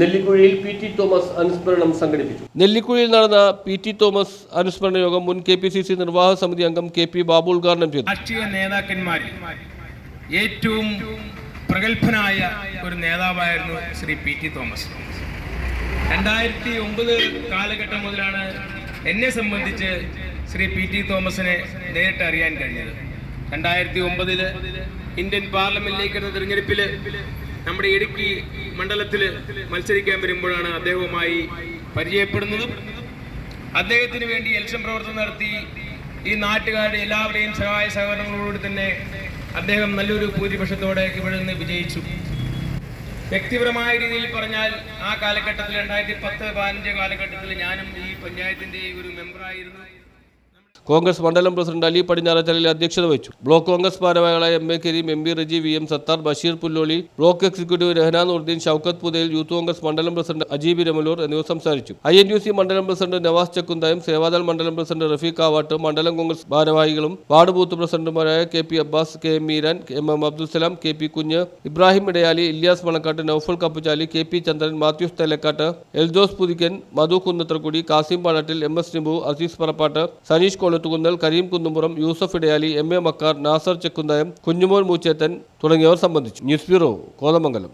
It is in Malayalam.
നെല്ലിക്കുഴിയിൽ പി ടി തോമസ് അനുസ്മരണം സംഘടിപ്പിച്ചു. നെല്ലിക്കുഴിയിൽ നടന്ന പി ടി തോമസ് അനുസ്മരണ യോഗം മുൻ കെ പി സി സി നിർവാഹക സമിതി അംഗം കെ പി ബാബു ഉദ്ഘാടനം ചെയ്തു. രാഷ്ട്രീയ നേതാക്കന്മാരിൽ ഏറ്റവും പ്രഗത്ഭനായ ഒരു നേതാവായിരുന്നു ശ്രീ പി ടി തോമസ്. രണ്ടായിരത്തി ഒമ്പത് കാലഘട്ടം മുതലാണ് എന്നെ സംബന്ധിച്ച് ശ്രീ പി ടി തോമസിനെ നേരിട്ട് അറിയാൻ കഴിഞ്ഞത്. രണ്ടായിരത്തി ഒമ്പതിൽ ഇന്ത്യൻ പാർലമെന്റിലേക്കുള്ള തിരഞ്ഞെടുപ്പിൽ നമ്മുടെ ഇടുക്കി മണ്ഡലത്തിൽ മത്സരിക്കാൻ വരുമ്പോഴാണ് അദ്ദേഹവുമായി പരിചയപ്പെടുന്നതും അദ്ദേഹത്തിന് വേണ്ടി എലക്ഷൻ പ്രവർത്തനം നടത്തി ഈ നാട്ടുകാരുടെ എല്ലാവരുടെയും സഹായ സഹകരണങ്ങളോട് തന്നെ അദ്ദേഹം നല്ലൊരു ഭൂരിപക്ഷത്തോടെ ഇവിടെ നിന്ന് വിജയിച്ചു. വ്യക്തിപരമായ രീതിയിൽ പറഞ്ഞാൽ ആ കാലഘട്ടത്തിൽ രണ്ടായിരത്തി പത്ത് പതിനഞ്ച് കാലഘട്ടത്തിൽ ഞാനും ഈ പഞ്ചായത്തിന്റെ ഒരു മെമ്പറായിരുന്നു കോൺഗ്രസ് മണ്ഡലം പ്രസിഡന്റ് അലി പടിഞ്ഞാറച്ചലിൽ അധ്യക്ഷത വഹിച്ചു. ബ്ലോക്ക് കോൺഗ്രസ് ഭാരവാഹികളായ M A Kareem M B Reji V M Sattar Basheer Pulloli block executive Rahana Noordeen Shoukath Puthayil youth Congress മണ്ഡലം പ്രസിഡന്റ് അജീബ് രമലൂർ എന്നിവർ സംസാരിച്ചു. ഐ എൻ യു സി മണ്ഡലം പ്രസിഡന്റ് നവാസ് ചക്കുന്തായും സേവാദൾ മണ്ഡലം പ്രസിഡന്റ് റഫീഖ് ആവാട്ട് മണ്ഡലം കോൺഗ്രസ് ഭാരവാഹികളും വാർഡ് ബൂത്ത് പ്രസിഡന്റുമാരായ K P Abbas K M Meeran M M Abdulsalam K P Kunju Ibrahim Edayali Ilyas Manakkattu Noufal Kappuchali K P Chandran Mathews Thelakkattu Eldhose Puthikkan Madhu Kunnathrakkudi Kasim Panattil M S Nibu Aziz Parappattu Saneesh Kolathukunnal Kareem Kunnumpuram Yusuf Edayali M A Makkar Nasar Chekkunnayam Kunjumon Moochethan തുടങ്ങിയവർ സംബന്ധിച്ചു. News bureau Kothamangalam.